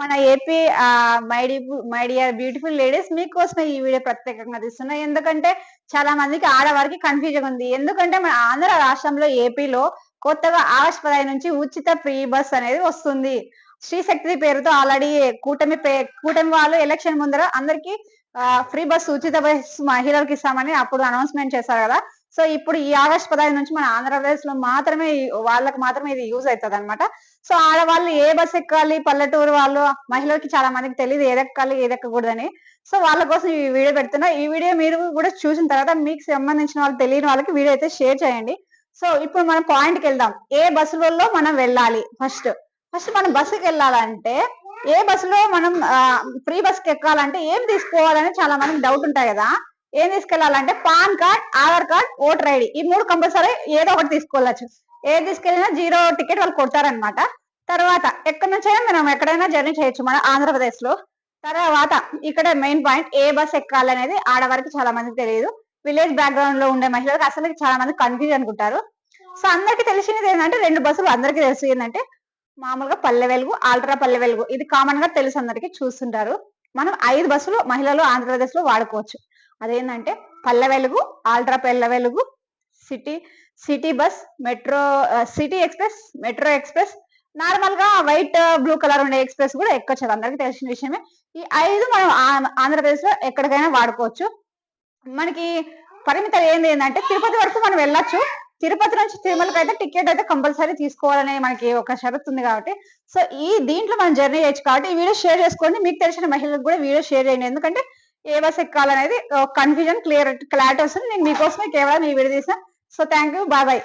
మన AP my my dear beautiful ladies మీకోసమే ఈ వీడియో ప్రత్యేకంగా తీస్తున్నా. ఎందుకంటే చాలా మందికి ఆడవారికి కన్ఫ్యూజన్ ఉంది. ఎందుకంటే మన ఆంధ్ర రాష్ట్రంలో ఏపీలో కొత్తగా ఆగస్ట్ పదహైదు నుంచి ఉచిత ఫ్రీ బస్ అనేది వస్తుంది. శ్రీశక్తి పేరుతో ఆల్రెడీ కూటమి పే కూటమి వాళ్ళు ఎలక్షన్ ముందర అందరికి ఫ్రీ బస్ ఉచిత బస్ మహిళలకు ఇస్తామని అప్పుడు అనౌన్స్మెంట్ చేశారు కదా. సో ఇప్పుడు ఈ ఆగస్ట్ పదహైదు నుంచి మన ఆంధ్రప్రదేశ్లో మాత్రమే వాళ్ళకి మాత్రమే ఇది యూజ్ అవుతుంది అనమాట సో ఆడవాళ్ళు ఏ బస్ ఎక్కాలి పల్లెటూరు వాళ్ళు మహిళలకి చాలా మందికి తెలియదు ఏదెక్కాలి ఏదెక్కకూడదని సో వాళ్ళ కోసం ఈ వీడియో పెడుతున్నా. ఈ వీడియో మీరు కూడా చూసిన తర్వాత మీకు సంబంధించిన వాళ్ళు తెలియని వాళ్ళకి వీడియో అయితే షేర్ చేయండి. సో ఇప్పుడు మనం పాయింట్కి వెళ్దాం. ఏ బస్సులలో మనం వెళ్ళాలి ఫస్ట్? ఫస్ట్ మనం బస్సుకి వెళ్ళాలంటే ఏ బస్సులో మనం ఫ్రీ బస్కి ఎక్కాలంటే ఏం తీసుకోవాలని చాలా మందికి డౌట్ ఉంటాయి కదా. ఏం తీసుకెళ్ళాలంటే PAN card Aadhaar card voter ID. ఈ మూడు కంపల్సరీ ఏదో ఒకటి తీసుకోవచ్చు. ఏది తీసుకెళ్ళినా జీరో టికెట్ వాళ్ళు కొడతారనమాట తర్వాత ఎక్కడి నుంచైనా మనం ఎక్కడైనా జర్నీ చేయొచ్చు మన ఆంధ్రప్రదేశ్లో తర్వాత ఇక్కడ మెయిన్ పాయింట్ ఏ బస్ ఎక్కాలనేది ఆడవారికి చాలా మందికి తెలియదు. విలేజ్ బ్యాక్గ్రౌండ్లో ఉండే మహిళలకు అసలు చాలా మంది కన్ఫ్యూజ్ అనుకుంటారు. సో అందరికి తెలిసినది ఏంటంటే రెండు బస్సులు అందరికి తెలుసు. ఏంటంటే మామూలుగా పల్లె వెలుగు ఆల్ట్రా పల్లె వెలుగు. ఇది కామన్గా తెలుసు అందరికి చూస్తుంటారు. మనం ఐదు బస్సులు మహిళలు ఆంధ్రప్రదేశ్లో వాడుకోవచ్చు. అదేంటంటే పల్లె Velugu ultra Palle Velugu city city bus metro city express metro express నార్మల్గా వైట్ బ్లూ కలర్ ఉండే ఎక్స్ప్రెస్ కూడా ఎక్కొచ్చు అందరికి తెలిసిన విషయమే. ఈ ఐదు మనం ఆంధ్రప్రదేశ్లో ఎక్కడికైనా వాడుకోవచ్చు. మనకి పరిమితం ఏంది ఏంటంటే తిరుపతి వరకు మనం వెళ్ళొచ్చు. తిరుపతి నుంచి తిరుమలకి అయితే టికెట్ అయితే కంపల్సరీ తీసుకోవాలనే మనకి ఒక షరత్ ఉంది కాబట్టి. సో ఈ దీంట్లో మనం జర్నీ చేయొచ్చు కాబట్టి ఈ వీడియో షేర్ చేసుకోండి. మీకు తెలిసిన మహిళలకు కూడా వీడియో షేర్ చేయండి. ఎందుకంటే ఏ బస్ ఎక్కాలనేది కన్ఫ్యూజన్ క్లియర్ క్లారిటీ వస్తుంది. నేను మీకోసమే కేవలం ఈ వీడియో తీసాను. So thank you bye bye